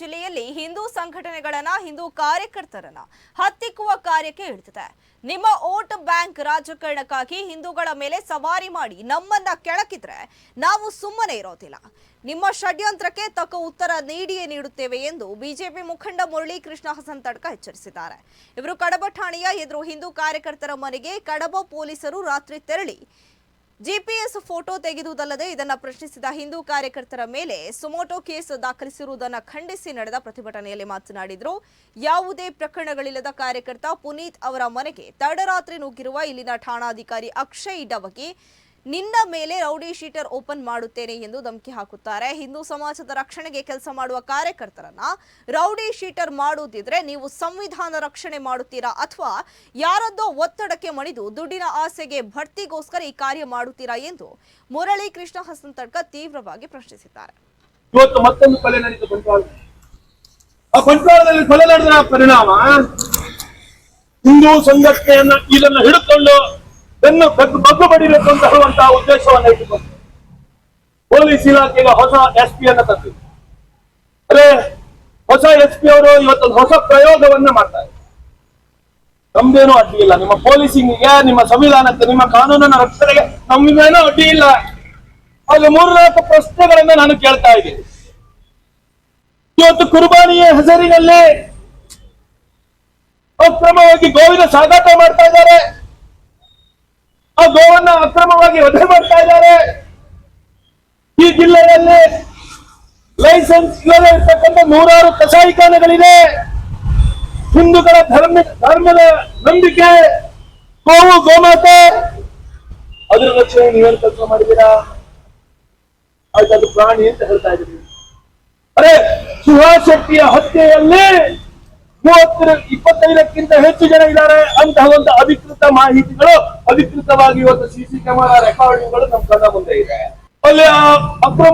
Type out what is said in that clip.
ಜಿಲ್ಲೆಯಲ್ಲಿ ಹಿಂದೂ ಸಂಘಟನೆಗಳನ್ನ, ಹಿಂದೂ ಕಾರ್ಯಕರ್ತರನ್ನ ಹತ್ತಿಕ್ಕುವ ಕಾರ್ಯಕ್ಕೆ ಇಳಿದಿದೆ ನಿಮ್ಮ ಓಟ್ ಬ್ಯಾಂಕ್ ರಾಜಕಾರಣಕ್ಕಾಗಿ ಹಿಂದೂಗಳ ಮೇಲೆ ಸವಾರಿ ಮಾಡಿ ನಮ್ಮನ್ನ ಕೆಳಕಿದ್ರೆ ನಾವು ಸುಮ್ಮನೆ ಇರೋದಿಲ್ಲ. ನಿಮ್ಮ ಷಡ್ಯಂತ್ರಕ್ಕೆ ತಕ್ಕ ಉತ್ತರ ನೀಡಿಯೇ ನೀಡುತ್ತೇವೆ ಎಂದು ಬಿಜೆಪಿ ಮುಖಂಡ ಮುರಳೀಕೃಷ್ಣ ಹಸನ್ ತಡ್ಕ ಎಚ್ಚರಿಸಿದ್ದಾರೆ. ಇವರು ಕಡಬ ಠಾಣೆಯ ಎದುರು ಹಿಂದೂ ಕಾರ್ಯಕರ್ತರ ಮನೆಗೆ ಕಡಬ ಪೊಲೀಸರು ರಾತ್ರಿ ತೆರಳಿ ಜಿಪಿಎಸ್ ಫೋಟೋ ತೆಗೆದುವುದಲ್ಲದೆ ಇದನ್ನು ಪ್ರಶ್ನಿಸಿದ ಹಿಂದೂ ಕಾರ್ಯಕರ್ತರ ಮೇಲೆ ಸುಮೋಟೋ ಕೇಸ್ ದಾಖಲಿಸಿರುವುದನ್ನು ಖಂಡಿಸಿ ನಡೆದ ಪ್ರತಿಭಟನೆಯಲ್ಲಿ ಮಾತನಾಡಿದರು. ಯಾವುದೇ ಪ್ರಕರಣಗಳಿಲ್ಲದ ಕಾರ್ಯಕರ್ತ ಪುನೀತ್ ಅವರ ಮನೆಗೆ ತಡರಾತ್ರಿ ನುಗ್ಗಿರುವ ಇಲ್ಲಿನ ಠಾಣಾಧಿಕಾರಿ ಅಕ್ಷಯ್ ಡವಗಿ. ನಿನ್ನ ಮೇಲೆ ರೌಡಿ ಶೀಟರ್ ಓಪನ್ ಮಾಡುತ್ತೇನೆ ಎಂದು ಧಮಕಿ ಹಾಕುತ್ತಾರೆ. ಹಿಂದೂ ಸಮಾಜದ ರಕ್ಷಣೆಗೆ ಕೆಲಸ ಮಾಡುವ ಕಾರ್ಯಕರ್ತರನ್ನ ರೌಡಿ ಶೀಟರ್ ಮಾಡುವುದಿದ್ರೆ ನೀವು ಸಂವಿಧಾನ ರಕ್ಷಣೆ ಮಾಡುತ್ತೀರಾ? ಅಥವಾ ಯಾರದ್ದೋ ಒತ್ತಡಕ್ಕೆ ಮಣಿದು ದುಡ್ಡಿನ ಆಸೆಗೆ ಭರ್ತಿಗೋಸ್ಕರ ಈ ಕಾರ್ಯ ಮಾಡುತ್ತೀರಾ ಎಂದು ಮುರಳಿ ಕೃಷ್ಣ ಹಸನ್ ತಡ್ಕ ತೀವ್ರವಾಗಿ ಪ್ರಶ್ನಿಸಿದ್ದಾರೆ. ಹಿಂದೂ ಸಂಘಟನೆಯನ್ನ ಇದನ್ನ ಹಿಡಿದುಕೊಂಡು ಬೆನ್ನು ಬೆನ್ನು ಬಗ್ಗು ಬಡಿಬೇಕು ಅಂತ ಹೇಳುವಂತಹ ಉದ್ದೇಶವನ್ನ ಇಟ್ಟುಕೊಂಡು ಪೊಲೀಸ್ ಇಲಾಖೆಗೆ ಹೊಸ ಎಸ್ ಪಿ ಅನ್ನ ತಂದಿದೆ. ಅದೇ ಹೊಸ ಎಸ್ ಪಿ ಅವರು ಇವತ್ತೊಂದು ಹೊಸ ಪ್ರಯೋಗವನ್ನ ಮಾಡ್ತಾರೆ ನಮ್ದೇನೂ ಅಡ್ಡಿ ಇಲ್ಲ. ನಿಮ್ಮ ಪೊಲೀಸಿಂಗ್ಗೆ, ನಿಮ್ಮ ಸಂವಿಧಾನಕ್ಕೆ, ನಿಮ್ಮ ಕಾನೂನಿನ ರಕ್ಷಣೆಗೆ ನಮ್ಗೇನೂ ಅಡ್ಡಿ ಇಲ್ಲ. ಅಲ್ಲಿ ಮೂರು ನಾಲ್ಕು ಪ್ರಶ್ನೆಗಳನ್ನ ನಾನು ಕೇಳ್ತಾ ಇದ್ದೀನಿ. ಇವತ್ತು ಕುರ್ಬಾನಿಯ ಹೆಸರಿನಲ್ಲಿ ಅಕ್ರಮವಾಗಿ ಗೋವಿನ ಸಾಗಾಟ ಮಾಡ್ತಾ ಇದ್ದಾರೆ. ಅಕ್ರಮವಾಗಿ ವಧೆ ಮಾಡ್ತಾ ಇದ್ದಾರೆ. ಈ ಜಿಲ್ಲೆಯಲ್ಲಿ ಲೈಸೆನ್ಸ್ ಇಲ್ಲದೆ ಇರ್ತಕ್ಕಂಥ ನೂರಾರು ಕಸಾಯಿಖಾನೆಗಳಿದೆ ಹಿಂದೂಗಳ ಧರ್ಮ, ಧರ್ಮದ ನಂಬಿಕೆ ಗೋವು ಗೋಮಾತೆ. ಅದರ ರಕ್ಷಣೆ ನೀವೇನು ಕೆಲಸ ಮಾಡಿದ್ದೀರಾ? ಅದು ಪ್ರಾಣಿ ಅಂತ ಹೇಳ್ತಾ ಇದ್ದೀವಿ ಅರೆ, ಸುಹಾಸ್ ಶೆಟ್ಟಿಯ ಹತ್ಯೆಯಲ್ಲಿ ಮೂವತ್ತರ, ಇಪ್ಪತ್ತೈದಕ್ಕಿಂತ ಹೆಚ್ಚು ಜನ ಇದ್ದಾರೆ ಅಂತಹ ಒಂದು ಅಧಿಕೃತ ಮಾಹಿತಿಗಳು, ಅಧಿಕೃತವಾಗಿ ಇವತ್ತು ಸಿಸಿ ಕ್ಯಾಮೆರಾ ರೆಕಾರ್ಡಿಂಗ್ಗಳು ನಮ್ಮ ಕಣ್ಣ ಮುಂದೆ ಇದೆ. ಅಲ್ಲಿ ಅಕ್ರಮ